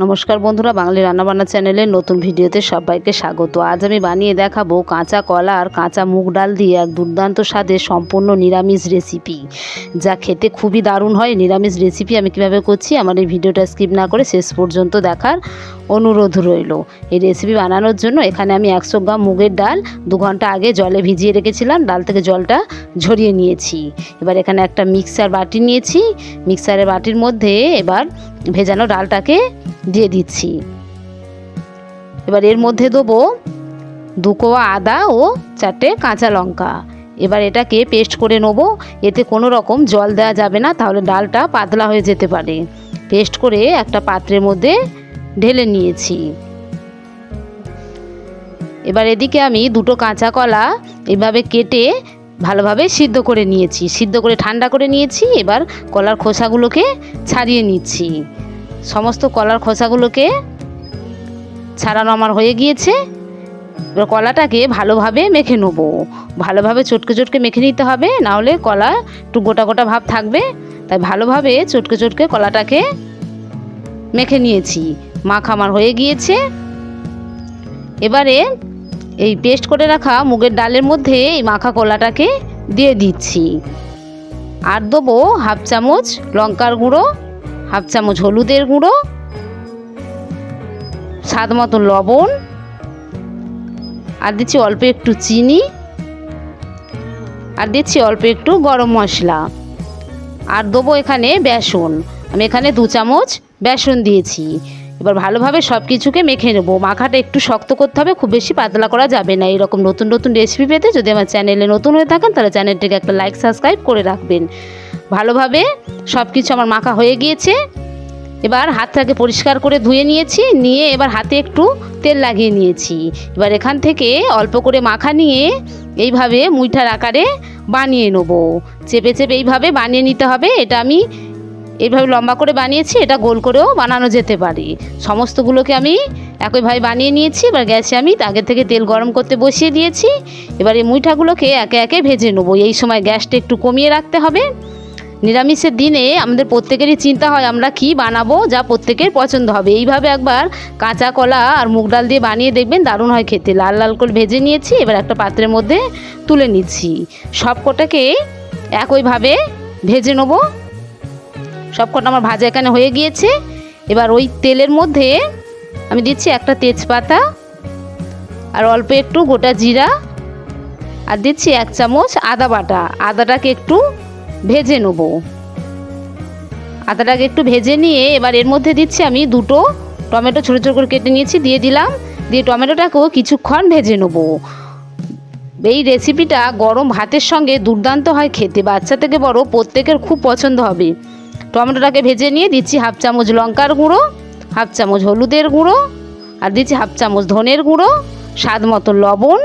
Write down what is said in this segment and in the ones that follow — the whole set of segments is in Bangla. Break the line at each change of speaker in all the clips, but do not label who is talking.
নমস্কার বন্ধুরা, বাঙালি রান্নাবান্না চ্যানেলের নতুন ভিডিওতে সবাইকে স্বাগত। আজ আমি বানিয়ে দেখাবো কাঁচা কলা আর কাঁচা মুগ ডাল দিয়ে এক দুর্দান্ত স্বাদের সম্পূর্ণ নিরামিষ রেসিপি। যা খেতে খুবই দারুণ হয়, নিরামিষ রেসিপি আমি কীভাবে করছি আমার এই ভিডিওটা স্কিপ না করে শেষ পর্যন্ত দেখার অনুরোধ রইল। এই রেসিপি বানানোর জন্য এখানে আমি একশো গ্রাম মুগের ডাল দু ঘণ্টা আগে জলে ভিজিয়ে রেখেছিলাম, ডাল থেকে জলটা ঝরিয়ে নিয়েছি। এবার এখানে একটা মিক্সার বাটি নিয়েছি, মিক্সারের বাটির মধ্যে এবার ভেজানো ডালটাকে দিয়ে দিচ্ছি। এবার এর মধ্যে দেবো দু কোয়া আদা ও চারটে কাঁচা লঙ্কা। এবার এটাকে পেস্ট করে নেব, এতে কোনো রকম জল দেওয়া যাবে না, তাহলে ডালটা পাতলা হয়ে যেতে পারে। পেস্ট করে একটা পাত্রের মধ্যে ঢেলে নিয়েছি। এবার এদিকে আমি দুটো কাঁচা কলা এভাবে কেটে ভালোভাবে সিদ্ধ করে নিয়েছি। সিদ্ধ করে ঠান্ডা করে নিয়েছি, এবার কলার খোসাগুলোকে ছাড়িয়ে নিচ্ছি। সমস্ত কলার খোসাগুলোকে ছাড়ানো আমার হয়ে গিয়েছে। এবার কলাটাকে ভালোভাবে মেখে নেব। ভালোভাবে চটকে চটকে মেখে নিতে হবে নাহলে কলা একটু গোটা গোটা ভাব থাকবে। তাই ভালোভাবে চটকে চটকে কলাটাকে মেখে নিয়েছি। মাখ আমার হয়ে গিয়েছে। এবারে এই পেস্ট করে রাখা মুগের ডালের মধ্যে এই মাখা কলাটাকে দিয়ে দিচ্ছি। আর দেবো হাফ চামচ লঙ্কার গুঁড়ো, হাফ চামচ হলুদের গুঁড়ো, স্বাদ মতো লবণ, আর দিচ্ছি অল্প একটু চিনি, আর দিচ্ছি অল্প একটু গরম মশলা। আর দেবো এখানে বেসন। আমি এখানে দু চামচ বেসন দিয়েছি। এবার ভালোভাবে সব কিছুকে মেখে নেব। মাখাটা একটু শক্ত করতে হবে, খুব বেশি পাতলা করা যাবে না। এরকম নতুন নতুন রেসিপি পেতে যদি আমার চ্যানেলে নতুন হয়ে থাকেন, তাহলে চ্যানেলটিকে একটা লাইক সাবস্ক্রাইব করে রাখবেন। ভালোভাবে সব কিছু আমার মাখা হয়ে গিয়েছে। এবার হাতটাকে পরিষ্কার করে ধুয়ে নিয়েছি, নিয়ে এবার হাতে একটু তেল লাগিয়ে নিয়েছি। এবার এখান থেকে অল্প করে মাখা নিয়ে এইভাবে মুইঠার আকারে বানিয়ে নেব। চেপে চেপে এইভাবে বানিয়ে নিতে হবে, এটা আমি এইভাবে লম্বা করে বানিয়েছি, এটা গোল করেও বানানো যেতে পারে। সমস্তগুলোকে আমি একইভাবে বানিয়ে নিয়েছি, এবার গ্যাসে আমি আগে থেকে তেল গরম করতে বসিয়ে দিয়েছি। এবার এই মুইঠাগুলোকে একে একে ভেজে নেব। এই সময় গ্যাসটা একটু কমিয়ে রাখতে হবে। নিরামিষের দিনে আমাদের প্রত্যেকেরই চিন্তা হয়, আমরা কি বানাবো যা প্রত্যেকের পছন্দ হবে। এইভাবে একবার কাঁচা কলা আর মুগ ডাল দিয়ে বানিয়ে দেখবেন, দারুণ হয় খেতে। লাল লাল করে ভেজে নিয়েছি, এবার একটা পাত্রের মধ্যে তুলে নিচ্ছি। সব কটাকে একইভাবে ভেজে নেব। সব কটা আমার ভাজা এখানে হয়ে গিয়েছে। এবার ওই তেলের মধ্যে আমি দিচ্ছি একটা তেজপাতা আর অল্প একটু গোটা জিরা আর দিচ্ছি এক চামচ আদা বাটা। আদাটাকে একটু ভেজে নেব। আদাটাকে একটু ভেজে নিয়ে এবার এর মধ্যে দিচ্ছি আমি দুটো টমেটো ছোটো ছোটো করে কেটে নিয়েছি, দিয়ে দিলাম। দিয়ে টমেটোটাকেও কিছুক্ষণ ভেজে নেব। এই রেসিপিটা গরম ভাতের সঙ্গে দুর্দান্ত হয় খেতে। বাচ্চা থেকে বড় প্রত্যেকের খুব পছন্দ হবে। টমেটোটাকে ভেজে নিয়ে দিচ্ছি হাফ চামচ লঙ্কার গুঁড়ো, হাফ চামচ হলুদের গুঁড়ো আর দিচ্ছি হাফ চামচ ধনের গুঁড়ো, স্বাদ মতো লবণ।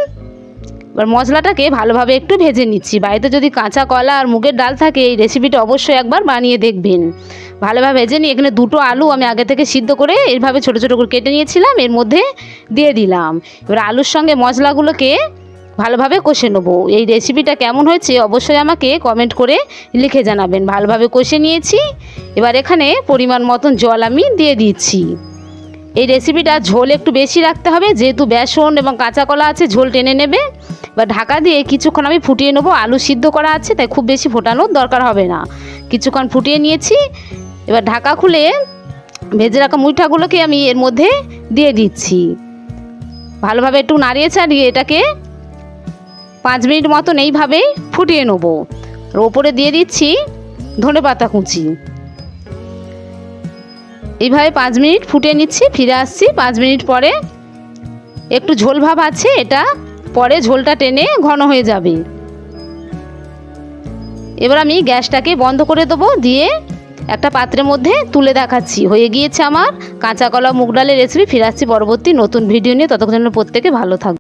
এবার মশলাটাকে ভালোভাবে একটু ভেজে নিচ্ছি। বাড়িতে যদি কাঁচা কলা আর মুগের ডাল থাকে, এই রেসিপিটা অবশ্যই একবার বানিয়ে দেখবেন। ভালোভাবে ভেজে নিয়ে এখানে দুটো আলু আমি আগে থেকে সিদ্ধ করে এইভাবে ছোটো ছোটো করে কেটে নিয়েছিলাম, এর মধ্যে দিয়ে দিলাম। এবার আলুর সঙ্গে মশলাগুলোকে ভালোভাবে কষে নেব। এই রেসিপিটা কেমন হয়েছে অবশ্যই আমাকে কমেন্ট করে লিখে জানাবেন। ভালোভাবে কষে নিয়েছি। এবার এখানে পরিমাণ মতন জল আমি দিয়ে দিচ্ছি। এই রেসিপিটা ঝোল একটু বেশি রাখতে হবে। যেহেতু বেসন এবং কাঁচা কলা আছে, ঝোল টেনে নেবে। বা ঢাকা দিয়ে কিছুক্ষণ আমি ফুটিয়ে নেব। আলু সিদ্ধ করা আছে, তাই খুব বেশি ফোটানোর দরকার হবে না। কিছুক্ষণ ফুটিয়ে নিয়েছি। এবার ঢাকা খুলে ভেজে রাখা মুইঠাগুলোকে আমি এর মধ্যে দিয়ে দিচ্ছি। ভালোভাবে একটু নাড়িয়ে চাড়িয়ে এটাকে পাঁচ মিনিট মতন এইভাবেই ফুটিয়ে নেব। আর ওপরে দিয়ে দিচ্ছি ধনে পাতা কুচি। এইভাবে পাঁচ মিনিট ফুটিয়ে নিচ্ছি, ফিরে আসছি। পাঁচ মিনিট পরে একটু ঝোল ভাব আছে, এটা পরে ঝোলটা টেনে ঘন হয়ে যাবে। এবার আমি গ্যাসটাকে বন্ধ করে দেবো, দিয়ে একটা পাত্রের মধ্যে তুলে দেখাচ্ছি। হয়ে গিয়েছে আমার কাঁচা কলা মুগ ডালের রেসিপি ফিরে আসছি পরবর্তী নতুন ভিডিও নিয়ে। ততক্ষণ প্রত্যেকে ভালো থাকবে